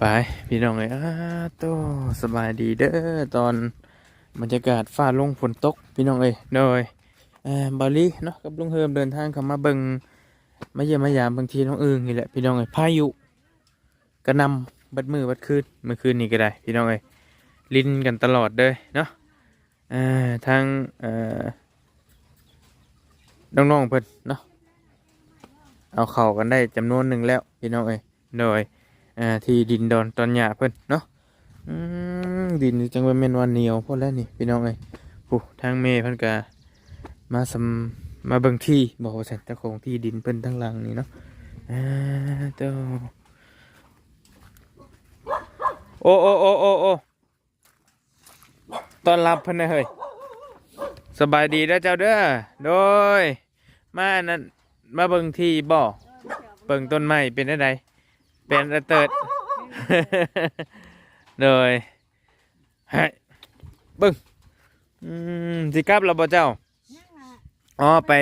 ไปพี่น้องเอ้ยอ้าโตสบายดีเด้อตอนบรรยากาศฟ้าลงฝนตก พี่น้องเอ้ยโดยบาลีเนาะกับลุงเฮิมเดินทางเข้ามาเบิงมาเยี่ยมมายามบางทีน้องเอึงนี่แหละพี่น้องเอ้ยพายุกระนำบัดมือบัดคืนเมื่อคืนนี้ก็ได้ พี่น้องเอ้ยลินกันตลอดเลยเนาะทางน้องๆเพิ่นเนาะเอาเข้ากันได้จำนวนหนึ่งแล้วพี่น้องเอ้ยโดย อ่าที่ดินดอนตอนหยาเพิ่นเนาะดินจังว่าแม่นว่าเหนียวพอแล้วนี่พี่น้องเอ้ยผู้ทางเมย์เพิ่นก็มาสำมาเบิ่งที่บอกว่าซั่นเจ้าของที่ดินเพิ่นทั้งหลังนี่เนาะอ่าเจ้าโอ้โอ้โอ้โอ้โอ้ตอนรับเพิ่นนะเฮ้ยสบายดีเด้อเจ้าเด้อโดย มานั่นมาเบิ่งที่บ่เบิ่งต้นไม้เป็นได้ได เป็นระเติดเลยให้เบึ้งอืมสิกลับเราบ่เจ้าอ๋อไป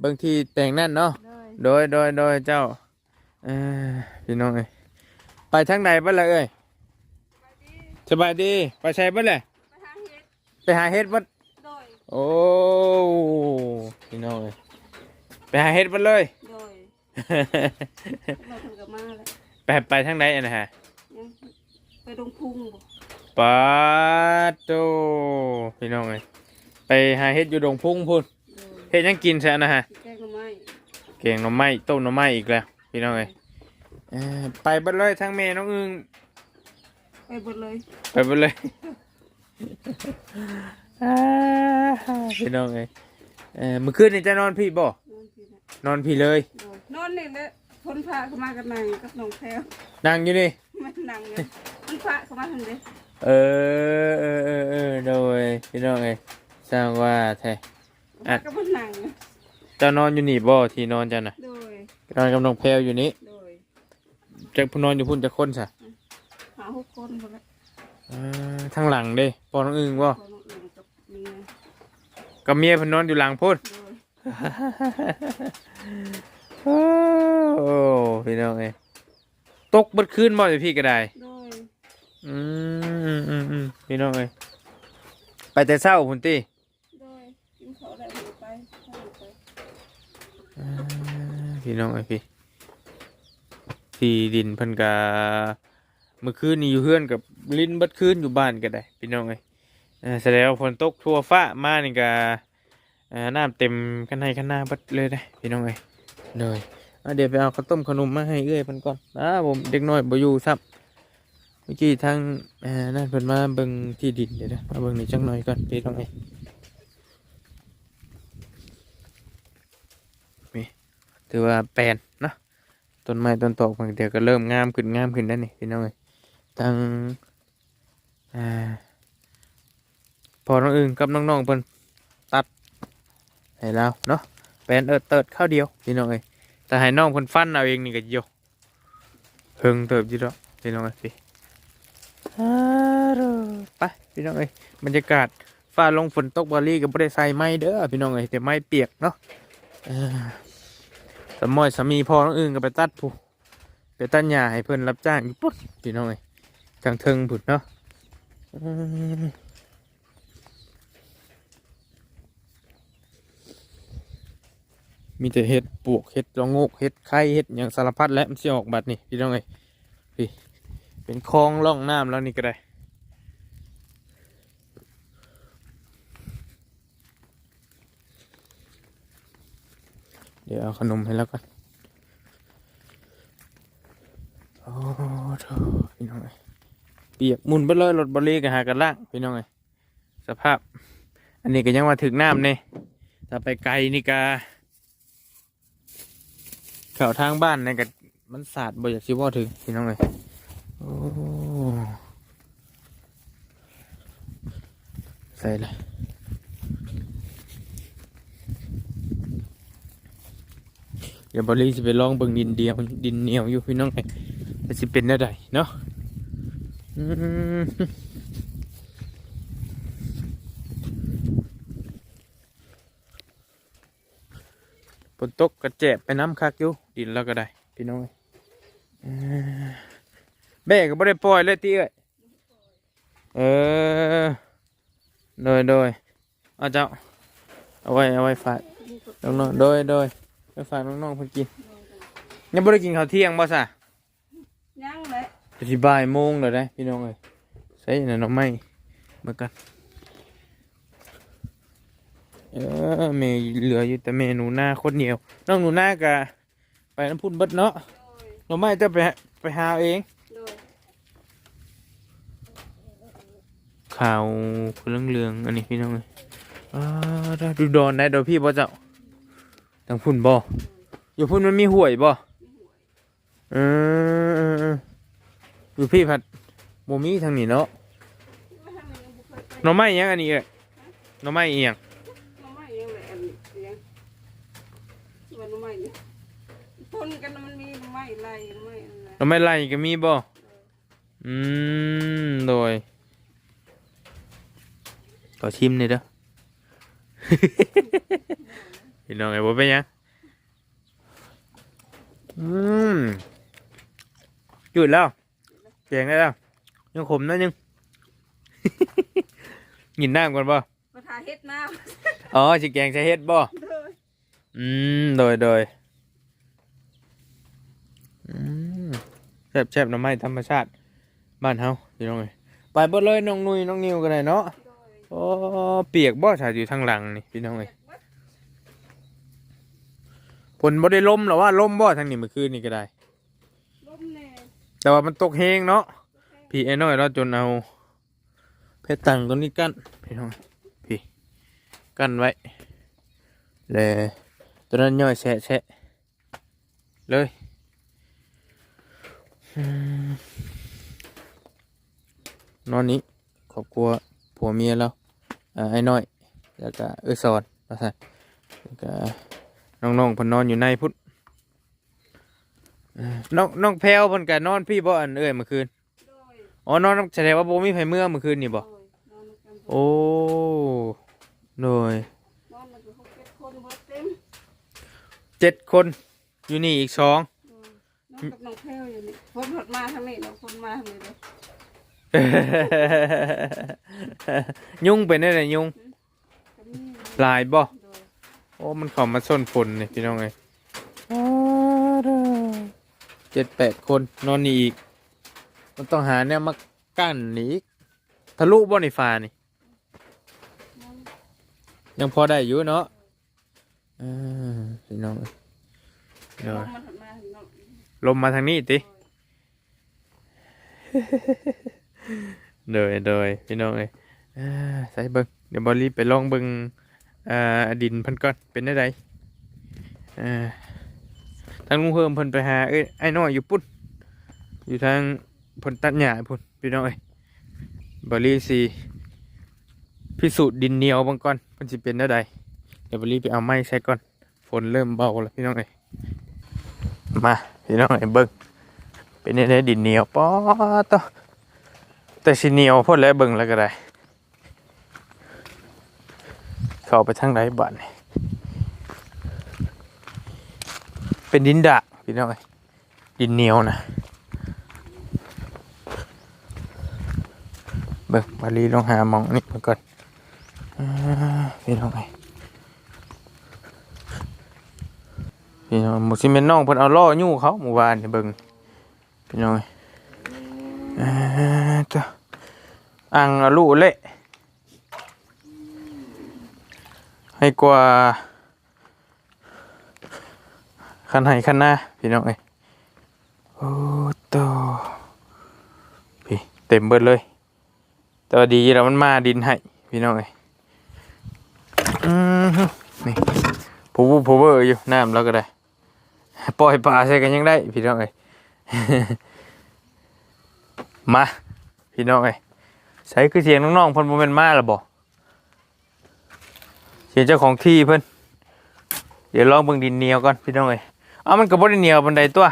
เบิ่งที่แต่งนั่นเนาะโดยโดยโดยเจ้าเอ้อพี่น้องเอ้ยไปทางไหนบ้างล่ะเอ้ยสบายดีไปใช้บ้างเลยไปหาเฮ็ดบ้างโอ้พี่น้องเอ้ยไปหาเฮ็ดบ้างเลยโดย เราถึงกับมาแล้วไปไปทางไหนอะนะฮะยังไปดงพุงบ่ปาโตพี่น้องเอ้ยไปหาเฮ็ดอยู่ดงพุ่งพุ่นโดยเฮ็ดหยังกินซะนะฮะแกงหน่อไม้เก่งหน่อไม้ต้มหน่อไม้อีกแล้วพี่น้องเอ้ยเอ้อไปเบิดเลยทั้งแม่น้องอึงไปเบดเลยไปเบิดเลย อ่าพี่น้องเอ้ยเอ่อเมื่อคืนนี่จะนอนพี่บ่ นอนพี่นะนอนพี่เลย โดยนอนนี่แหละคนพาเข้ามากับนางกับน้องแพรวนั่งอยู่นี่ไม่นั่งเลยมันพาเข้ามาทางเด้เออเออเออเออโดยพี่น้องเอ้ยสร้างว่าแท้พากับมันนั่งเจ้านอนอยู่นี่บ่ที่นอนเจ้าน่ะโดยนอนกับน้องแพรวอยู่นี่โดยจะพนอนอยู่พุ่นจะคนซะหาหกคนหมดแล้วอ่าทางหลังเด้ปอน้องอึงบ่พอน้องอื่นกับเมียกับเมียเพนนอนอยู่หลังพุ่นโดย โอ้พี่น้องเอ้ยตกเบัดคืนบ่อยู่พี่ก็ได้โดยอืมอืมอืมพี่น้องเอ้ยไปแต่เช้าพุ่นติโดยกินข้าวได้หมดไปให้ไปอ่าพี่น้องเอ้ยพี่ที่ดินเพิ่นกะเมื่อคืนนี้อยู่เฮือนกับลิ้นเบัดคืนอยู่บ้านก็ได้ พี่น้องเอ้ยเอ่อแสดงว่าฝนตกทั่วฟ้ามานี่กะ อ่าน้ำเต็มกันในกันหน้าบัดเลยได้พี่น้องเอ้ยเลยเดี๋ยวไปเอาข้าวต้มขนมมาให้เอ้ยเพิ่นก่อนนะผมเด็กน้อยบ่อยู่ซับเมื่อกี้ทางอ่อนั่นเพิ่นมาเบิ่งที่ดินเดี๋ยวนะมาเบิ่งนี่จังหน่อยก่อนพี่น้องเอ้ยนี่ถือว่าแปลนเนาะต้นไม้ต้นตอกบางเดี๋ยวก็เริ่มงามขึ้นงามขึ้นแล้วนี่พี่น้องเอ้ยทางอ่าพอน้องอึงกับน้องๆเพิ่น ให้แล้วเนาะแปลนเอิดเติดข้าวเดียวพี่น้องเอ้ยแต่ให้น้องเพิ่นฟันเอาเองนี่ก็โยเฮิงเติบอยู่ดอกพี่น้องเอ้ยพี่ไปพี่น้องเอ้ยบรรยากาศฟ้าลงฝนตกบาลีก็บ่ได้ใส่ไม้เด้อพี่น้องเอ้ยแต่ไม้เปียกเนาะสมอยสามีพ่อน้องอื่นก็ไปตัดผู้ไปตัดหญ้าให้เพิ่อนรับจ้างอยู่ปุ๊บพี่น้องเอ้ยทางเทิงพุ่นเนาะ มีแต่เห็ดปวกเห็ดระโงกเห็ดไข่เห็ดอย่างสารพัดและมันเสิออกบัดนี่พี่น้องเอ้พี่เป็นคลองล่องน้ำแล้วนี่ก็ได้เดี๋ยวเอาขนมให้แล้วกันโอ้โถพี่น้องเอ้ยเปียกมุนไปเลยรถบริกันหากันล่างพี่น้องเอ้ยสภาพ อันนี้ก็ยังมาถึงน้ำเนี่ยถ้าไปไกลนี่กา เข่าทางบ้านนี่ก็มันสาดบ่อยากชิว่าถึงพี่น้องเอ้ยโอ้ใส่เลยเดี๋ยวบริจะไปลองเบิ่งดินเดียวดินเหนียวอยู่พี่น้องไงแต่สิเป็นได้เนาะ ฝนตกกระแจบไปน้ำคักอยู่ดินแล้วก็ได้พี่น้องเอ้ยอ่าแม่ก็บ่ได้ปล่อยเลยติเอ้ยเออโดยโดยเอาเจ้าเอาไว้เอาไว้ฝากน้องๆโดยโดยไปฝากน้องๆเพิ่นกินยังบ่ได้กินข้าวเที่ยงบ่ซะยังเลยจะสิบ่ายโมงแล้วได้พี่น้องเอ้ยใส่น่ะน้องไม้มากัน เออแม่เหลืออยู่แต่แม่หนูนาคนเดียวน้องหนูหน้าก็ไปน้ำพุ่นเบิดเนาะโดยน้องไม้จะไปไปหาเองข่าวเรื่องเรืองอันนี้พี่น้องเอ้ยอ่าดูดอนได้ดอกพี่บ่เจ้าทางพุ่นบ่อยู่พุ่นมันมีห่วยบ่เออออยู่พี่ผัดบ่มีทางนี้เนาะว่าทางนี้ยังไปหน่อไม้อิหยังอันนี้เอ้ยน่องไม้อียงใหม่ยังเลยอันนี้ยังที่ว่าน้องใหม่นี่ต้นกันมันมีน้องใหม่ไรน้ องใหม่อะไรหน่อไม้ไล่ก็มีบ่ อืม โดยขอชิมหน่อยเด้อ พี่น้องไอ้บ่เป็นหยังอืมหยุดแล้วเจ๋งได้แล้ว ยังขมนะยัง กินน้ำก่อนบ่ มาทาเฮ็ดน้อ๋อสิแกงใช้เฮ็ดบ่ำเลยอืม โดยโดยอืม แซ่บแซ่บหน้ำไม้ธรรมชาติ บ้านเฮาพี่น้องเอ้ยไปเบิดเลยน้องนุยน้องนิวก็ได้เนาะโดยโอ้เปียกบ่ชาอยู่ทางหลังนี่พี่น้องเอ้ยฝนบ่ได้ลมหรอว่าลมบ่ทางนี้เมื่อคืนนี่ก็ได้ลมแน่แต่ว่ามันตกเฮงเนาะพี่ไอ้น้อยเราจนเอาเพชรตังตัวนี้กั้นพี่น้องพี่กั้นไว้เลยตัวนั้นย่อยแฉะแฉะเลยอืม นอนนี้ครอบครัวผัวเมียเราอ่าไอ้น้อย แล้วก็เออสอนว่าซั่นแล้วก็น้องๆเพนนอนอยู่ในพุทธน้องน้องแพลวเพิ่นก็นอนพี่บ่อันเอ้ยเมื่อคืนโดยอ๋อนอนแสดงว่าบ่มีไผเมื่อเมื่อคืนนี่บ่โดยนอนกันโอ้โดยนอนมันก็หกเจ็ดคนเบิดเต็มเจ็ดคนอยู่นี่อีกสองโดย นอนกับน้องแพรวอยู่นี่คนหดมาทางนี้น้องคนมาทางนี้เลยยุงเป็นได้ไดยุงก็มีหลายบ่โดยโอ้มันเข้ามาส้นฝนนี่พี่น้องเอ้ยอ้าวเด้อเจ็ดแปดคนนอนนี่อีก มันต้องหาเนี่ยมากั้นนี่อีกทะลุบ่ในฟ้านี่นอนยังพอได้อยู่เนาะอ่าพี่น้องเอ้ยลเดี๋ยวมมันหดมาทางนอก ลมมาทางนี้ติโดยโดยพี่น้องเอ้ยใส่เบิ่งเดี๋ยวบอลีไปลองเบิ่งดินพิ่นก่อนเป็นได้ไดทางลุงเพิ่มเพิ่นไปหาเอ้ยไอ้น้อยอยู่ปุ่นอยู่ทางพิ่นตัดหญ้าพุ่นพี่น้องเอ้ยบอลีสิพิสูจน์ดินเหนียวบางก่อนเพิ่นสิเป็นได้ไดเดี๋ยวบอลีไปเอาไม้ใส่ก่อนฝนเริ่มเบาแล้วพี่น้องเอ้ยมา พี่น้องเอ้เบิ่งเป็นได้ไดดินเหนียวป๊อต่อแต่สิเหนียวพ่นแล้วเบิ่งแล้วก็ได้ เข้าไปทางไหนบ้านนี่เป็นดินดะพี่น้องเอ้ดินเหนียวนะเบิ่งบาลีลองหามองนี่มาก่อนอพี่น้องเอ้ พี่น้องหมูซิเมนน้องเพิ่นเอาล่อยู่เขาหมู่บ้านนี่เบิ่งพี่น้องเอ้ยอ่าจ้ะอังลุเละให้กว่าคันไห้คันหน้าพี่น้องเอ้ยโอ้ตพี่เต็มเบิดเลย แต่ว่าดีแล้วมันมาดินให้พี่น้องเอ้ยอืมนี่ผูบูผูเบอร์อยู่น้ำแล้วก็ได้ ปล่อยปลาใส่กันยังได้ พี่น้องเอ้ยมาพี่น้องเอ้ยใช้คือเสียงน้องๆเพิ่นบ่แม่นมาแล้วบ่เสียงเจ้าของที่เพิ่นเดี๋ยวลองเบิ่งดินเหนียวก่อนพี่น้องเอ้ยอ้ามันก็บ่ได้เหนียวปานใดตัว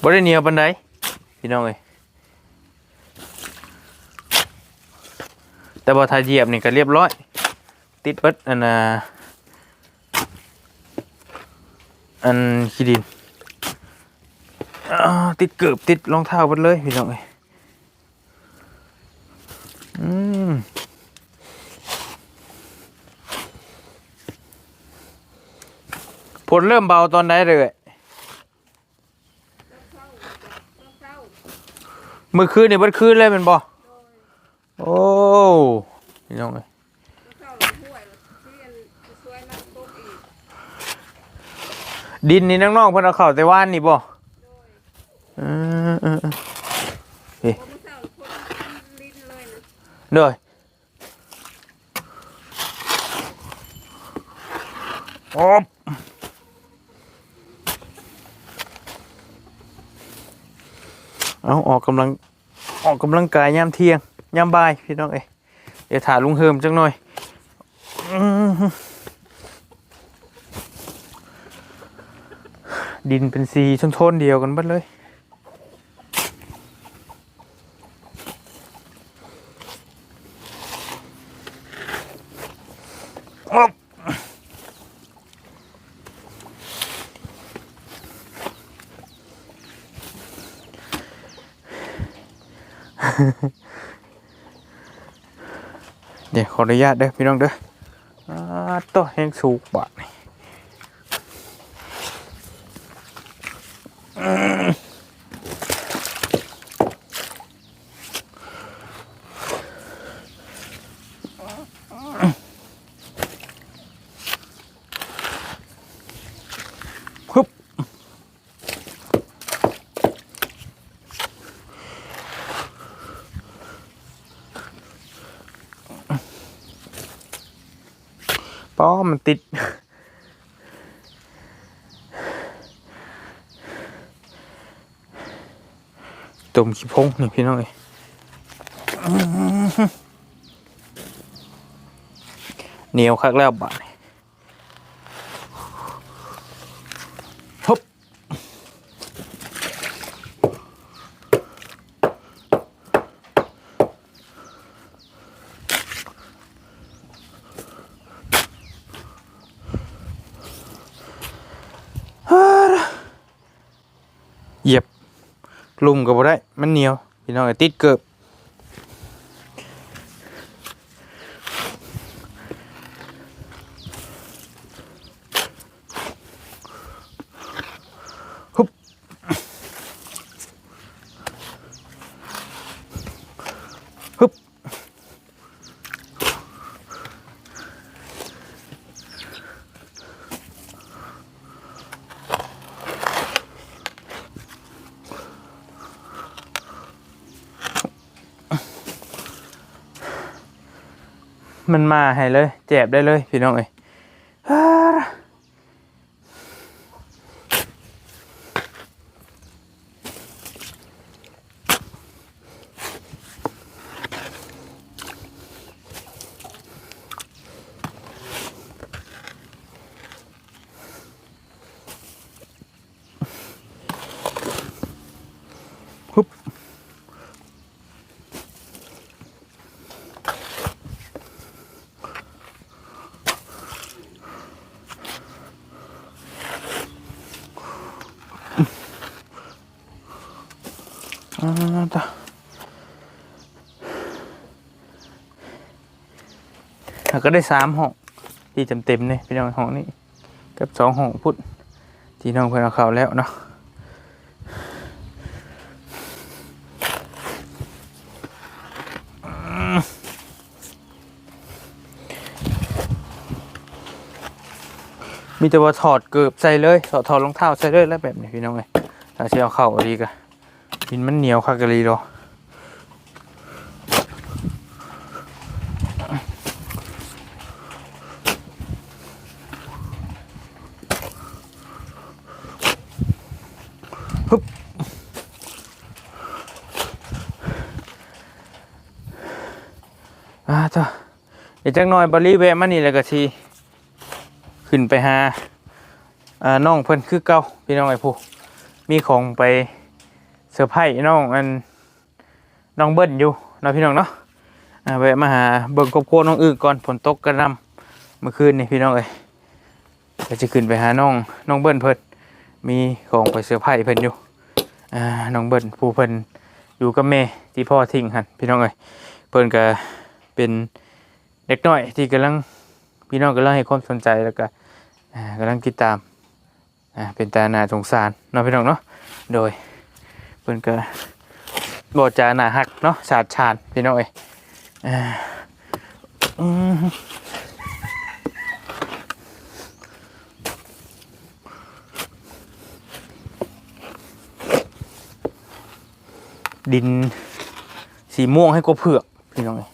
บ่ได้เหนียวปานใดพี่น้องเอ้ย แต่ว่าถ้าเหยียบนี่ก็เรียบร้อย ติดเบิดอันน่ะอันขี้ดินติดเกือบติดรองเท้าหมดเลยพี่น้องเอ้ยอืมผลเริ่มเบาตอนไหนเลยต้องเมื่อคืนนี่เมื่อคืนเลยแมันบ่ โอ้พี่น้องเอ้ยต้องเข้าหลังห้วยดินนี่น้องๆเพิ่นเอาเข้าแต่ว่านนี่บ่เออเออเออเพราะมันเศร้าคนลิ้นเลยเด้อโอ๊บเอาออกกำลังออกกำลังกายยามเที่ยง ยามบ่ายพี่น้องเอ้ยเดี๋ยวถ่าลุงเฮิมจังหน่อยอดินเป็นสีชนๆเดียวกันบัดเลย อ๊อบเดี๋ยว ขออนุญาตเด้อพี่น้องเด้ออ่าตัวแห้งสูกบาด ป้อมันติด ตุ่มขี้พงนี่พี่น้องเอ้ยเหนียวคักแล้วบาดนี่ฮึบฮ่าล่ะเหยียบ ลุ่มก็บ่ได้ มันเหนียวพี่น้องไอติดเกิบ มันมาให้เลยแจบได้เลยพี่น้องเอ้ยฮึบ แล้วก็ได้สามห้องที่เต็มเต็มๆเนี่ยพี่น้องห้องนี้กับสองห้องพุทธที่น้องเพื่อนเอาเข้าแล้วเนาะมีแต่ว่าถอดเกือบใส่เลยถอดถอดรองเท้าใส่เลยแล้วแบบนี้พี่น้องเลยถ้าเชียวเข้าดีกันดินมันเหนียวคักกะลีดอฮึบอ่าจ้ะเดี๋ยว จักหน่อยบริแวะมานี่แล้วก็ทีขึ้นไปหาอ่าน้องเพิ่นคือเก่าพี่น้องไอ้ผู้มีของไปเซอร์ไพรส์น้องอันน้องเบิ้ลอยู่นะพี่น้องเนาะอ่าแวะมาหาเบิ่งครอบคน้องอึก่อนฝนตกกระนำเมื่อคืนนี่พี่น้องเอ้ยก็จะขึ้นไปหาน้องน้องเบิ้ลเพิ่นมีของไปเสือร์ไผ่เพิ่นอยู่อ่าน้องเบิ้ลผู้เพิ่นอยู่กับแม่ที่พ่อทิ้งหันพี่น้องเอ้ยเพิ่นก็เป็น เด็กน้อยที่กำลังพี่น้องกำลังให้ความสนใจแล้วก็อ่ากำลังติดตามเป็นตาหนาสงสารเนาะพี่น้องเนาะโดยเพิ่นก็บ่จาหน้าหักเนาะสาดชานพี่น้องเอ้ยดินสีม่วงให้กบเผือกพี่น้องเอ้ย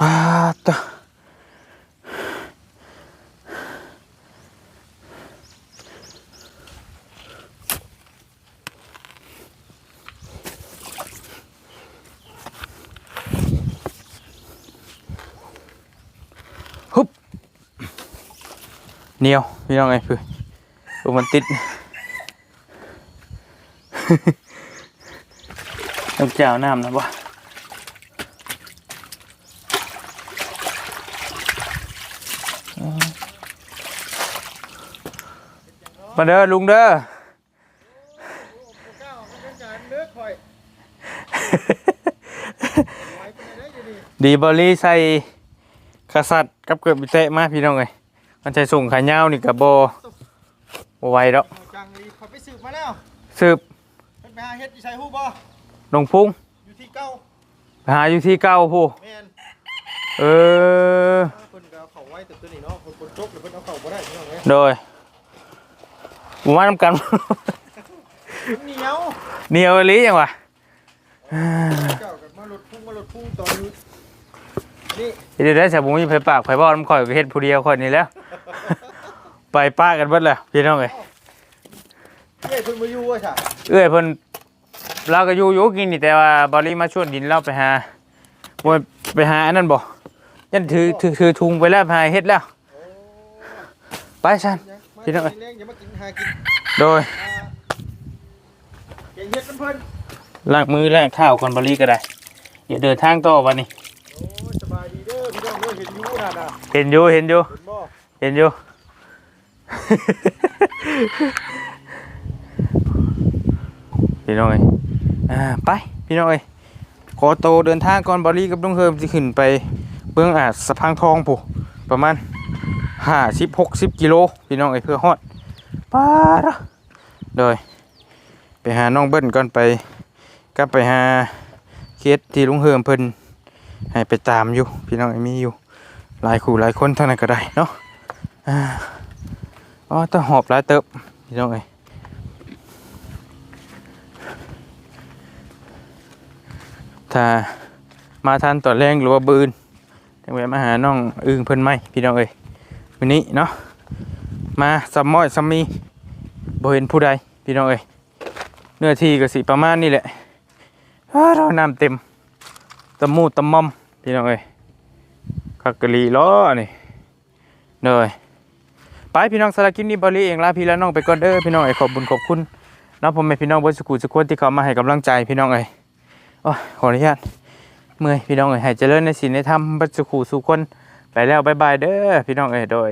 อ่าตะฮึบเนียวพี่น้องไงคือโอมันติดน้ำเจ้าน้ำนะบ่ มาเด้อลุงเด้อดีบอลลี่ใส่กษัตริย์กับเกิดบิเตะมาพี่น้องเอ้ยมันใส่ส่งขายาวนี่กับโบโบไหวแล้วจังรีขอไปสืบมาแล้วสืบเป็นไปหาเฮ็ดอยู่ใช้ฮู้บ่ลงพุงอยู่ที่เก้าไปหาอยู่ที่เก้าผู้แม่นเออเพิ่นก็เอาเข้าไว้แต่ตัวนี้เนาะเพิ่นคนจกหรือเพิ่นเอาเข้าบ่ได้พี่น้องเอ้ยโดย หมู่บ้านนำกันมัน เหนียวเหนียวอีหลียังวะเจ้ากับมาลดพุ่งมาลดพุ่งตอนนี้นี่เดี๋ยวได้สบุ้งไผปากไผบ่อน้ำข่อยก็เฮ็ดผู้เดียวคนนี้แหล้ว ไปป้ากันเบิดแล้วพี่น้องเอ้ยเอ้ยเพิ่นมาอยู่ว่าจ้ะเอ้ยเพิ่นเราก็อยู่อยู่กินนี่แต่ว่าบริมาชวนดินเราไปหาบ่ไปหาอันนั้นบ่ยันถือถือถือทุงไปแล้วไปหาเฮ็ดแล้วโอ้ไปซั่นยังมา พี่น้องเอ้ยกินแรงอย่ามากินหากินโดยอ่าเก่งเฮ็ดเพิ่นล้างมือล้างเท้าก่อนบริก็ได้อย่าเดินทางต่อวันนี้โอ้ยสบายดีเด้อพี่น้องเด้อเห็นอยู่น่ะน่ะเห็นอยู่เห็นอยู่ เห็นบ่เห็นอยู่ พี่น้องเอ้ยอ่าไป พี่น้องเอ้ยขอโตวเดินทางก่อนบริกับลุงเฮิมสิขึ้นไปเบื้องอาจสะพังทองผู้ประมาณ ห้าสิบหกสิบกิโลพี่น้องเอ้เพื่อฮอดป้าดะโดยไปหาน้องเบิ้ลก่อนไปก็ไปหาเคสที่ลุงเฮิมเพิ่นให้ไปตามอยู่ พี่น้องเอ้มีอยู่ หลายคู่หลายคนเท่านั้นก็ได้เนาะอ๋อต้องหอบหลายเติบพี่น้องเอ้ถ้ามาทันต่อแรงหรือว่าบืนจังแวะมาหาน้องอึ้งเพิ่นไหมพี่น้องเอ้ย วันนี้เนาะมาซัมมอยซัมมีบ่เห็นผู้ใดพี่น้องเอ้ยเนื้อที่ก็สิประมาณนี้แหละอ้าเราน้ำเต็มตะมูตะมอมพี่น้องเอ้ยคักกะลีล้อนี่เลยไปพี่น้องสารบคลิปนี้บริเองลาพี่และน้องไปก่อนเด้อพี่น้องไอ้ยขอบบุญขอบคุณน้องผมเป็นพี่น้องบนสกุลสกุลที่เขามาให้กำลังใจพี่น้องเอ้ยโอ้ขออนุญาตเมื่อยพี่น้องเอ้ยให้เจริญในศีลในธรรมบัสกุสุคน ไปแล้วบายบายเด้อพี่น้องเอ๋ยโดย